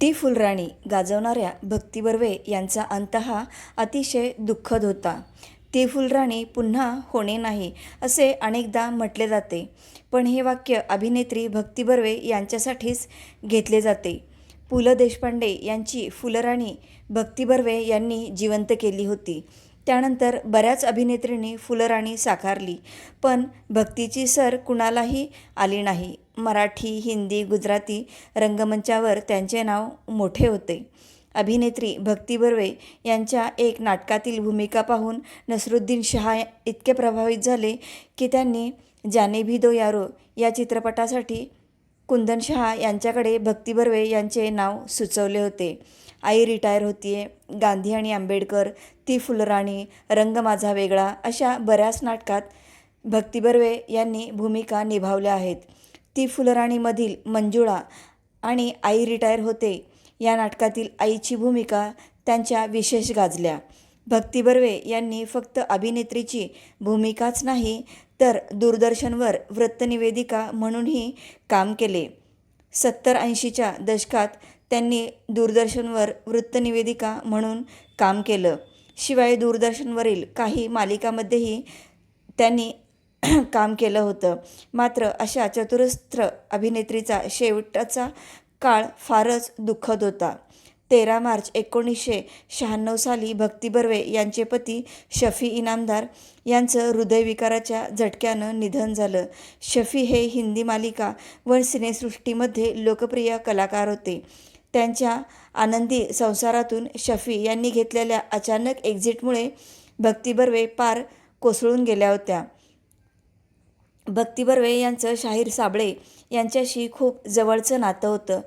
ती फुलराणी गाजवणाऱ्या भक्ती बर्वे यांचा अंत हा अतिशय दुःखद होता. ती फुलराणी पुन्हा होणे नाही असे अनेकदा म्हटले जाते. पण हे वाक्य अभिनेत्री भक्ती बर्वे यांच्यासाठीच घेतले जाते. पु. ल. देशपांडे यांची फुलराणी भक्ती बर्वे यांनी जिवंत केली होती. त्यानंतर बऱ्याच अभिनेत्रींनी फुलराणी साकारली पण भक्तीची सर कुणालाही आली नाही. मराठी हिंदी गुजराती रंगमंचावर त्यांचे नाव मोठे होते. अभिनेत्री भक्ती बर्वे यांच्या एक नाटकातील भूमिका पाहून नसरुद्दीन शहा इतके प्रभावित झाले की त्यांनी जाने भी दो यारो या चित्रपटासाठी कुंदन शहा यांच्याकडे भक्ती बर्वे यांचे नाव सुचवले होते. आई रिटायर होतीये गांधी आणि आंबेडकर ती फुलराणी रंग माझा वेगळा अशा बऱ्याच नाटकात भक्ती बर्वे यांनी भूमिका निभावल्या आहेत. ती फुलराणीमधील मंजुळा आणि आई रिटायर होते. या नाटकातील आईची भूमिका त्यांच्या विशेष गाजल्या. भक्ती बर्वे यांनी फक्त अभिनेत्रीची भूमिकाच नाही तर दूरदर्शनवर वृत्तनिवेदिका म्हणूनही काम केले. सत्तर ऐंशीच्या दशकात त्यांनी दूरदर्शनवर वृत्तनिवेदिका म्हणून काम केलं. शिवाय दूरदर्शनवरील काही मालिकामध्येही त्यांनी काम केलं होतं. मात्र अशा चतुरस्त्र अभिनेत्रीचा शेवटचा काळ फारच दुःखद होता. तेरा मार्च एकोणीसशे शहाण्णव साली भक्ती बर्वे यांचे पती शफी इनामदार यांचं हृदयविकाराच्या झटक्यानं निधन झालं. शफी हे हिंदी मालिका व सिनेसृष्टीमध्ये लोकप्रिय कलाकार होते. त्यांच्या आनंदी संसारातून शफी यांनी घेतलेल्या अचानक एक्झिटमुळे भक्ती बर्वे पार कोसळून गेल्या होत्या. भक्ती बर्वे यांचं शाहीर साबळे यांच्याशी खूप जवळचं नातं होतं.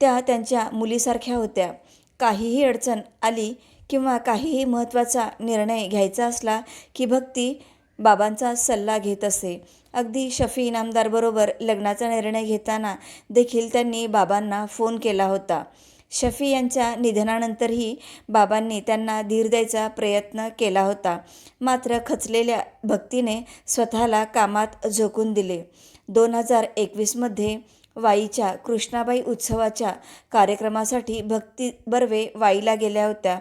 त्या त्यांच्या मुलीसारख्या होत्या. काहीही अडचण आली किंवा काहीही महत्त्वाचा निर्णय घ्यायचा असला की भक्ती बाबांचा सल्ला घेत असे. अगदी शफी इनामदारबरोबर लग्नाचा निर्णय घेताना देखील त्यांनी बाबांना फोन केला होता. शफी यांच्या निधनानंतरही बाबांनी त्यांना धीर द्यायचा प्रयत्न केला होता. मात्र खचलेल्या भक्तीने स्वतःला कामात झोकून दिले. दोन हजार एकवीसमध्ये वाईच्या कृष्णाबाई उत्सवाच्या कार्यक्रमासाठी भक्ती बर्वे वाईला गेल्या होत्या.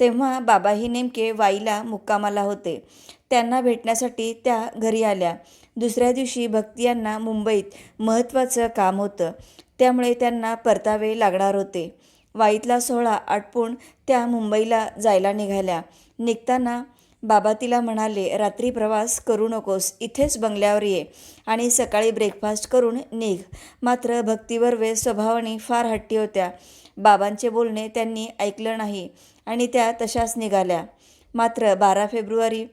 तेव्हा बाबाही नेमके वाईला मुक्कामाला होते. त्यांना भेटण्यासाठी त्या घरी आल्या. दुसऱ्या दिवशी भक्ती यांना मुंबईत महत्त्वाचं काम होतं. त्यामुळे त्यांना परतावे लागणार होते. वाईतला सोहळा आटपून त्या मुंबईला जायला निघाल्या. निघताना बाबा तिला म्हणाले रात्री प्रवास करू नकोस इथेच बंगल्यावर ये आणि सकाळी ब्रेकफास्ट करून निघ. मात्र भक्तीवर वे स्वभावाने फार हट्टी होत्या. बाबांचे बोलणे त्यांनी ऐकलं नाही आणि त्या तशाच निघाल्या. मात्र बारा फेब्रुवारी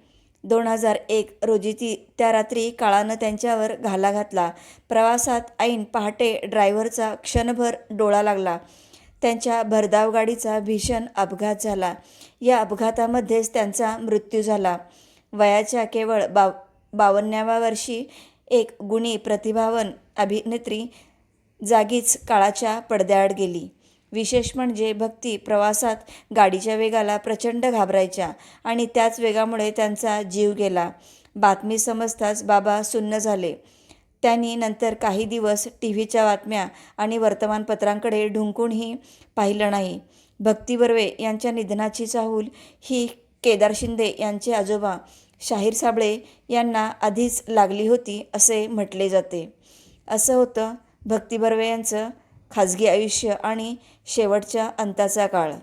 दोन हजार एक रोजी ती त्या रात्री काळानं त्यांच्यावर घाला घातला. प्रवासात ऐन पहाटे ड्रायव्हरचा क्षणभर डोळा लागला. त्यांच्या भरधाव गाडीचा भीषण अपघात झाला. या अपघातामध्येच त्यांचा मृत्यू झाला. वयाच्या केवळ बाव बावन्नाव्या वर्षी एक गुणी प्रतिभावन अभिनेत्री जागीच काळाच्या पडद्याआड गेली. विशेष म्हणजे भक्ती प्रवासात गाडीच्या वेगाला प्रचंड घाबरायच्या आणि त्याच वेगामुळे त्यांचा जीव गेला. बातमी समजताच बाबा सुन्न झाले. त्यांनी नंतर काही दिवस टी व्हीच्या बातम्या आणि वर्तमानपत्रांकडे ढुंकूनही पाहिलं नाही. भक्ती बर्वे यांच्या निधनाची चाहूल ही केदार शिंदे यांचे आजोबा शाहीर साबळे यांना आधीच लागली होती असे म्हटले जाते. असं होतं भक्ती बर्वे यांचं खाजगी आयुष्य आणि शेवटच्या अंताचा काळ.